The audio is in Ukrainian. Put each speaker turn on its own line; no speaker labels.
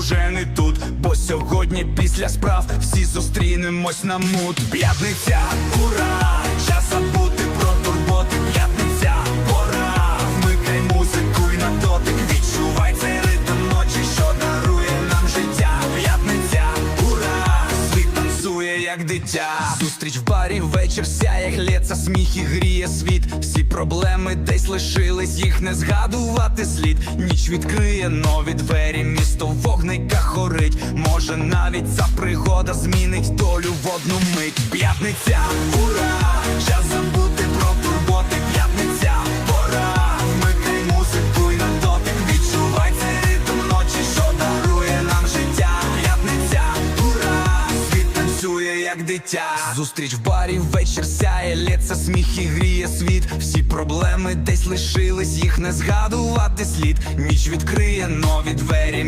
уже не тут, бо сьогодні після справ всі зустрінемось на мут. П'ятниця, ура! Як дитя. Зустріч в барі, вечір сяє, глється, сміх і гріє світ. Всі проблеми десь лишились, їх не згадувати слід. Ніч відкриє нові двері, місто в вогниках горить. Може навіть ця пригода змінить долю в одну мить. П'ятниця, ура! Час танцює, як дитя. Зустріч в барі, вечір сяє, лється сміх і гріє світ. Всі проблеми десь лишились, їх не згадувати слід. Ніч відкриє нові двері.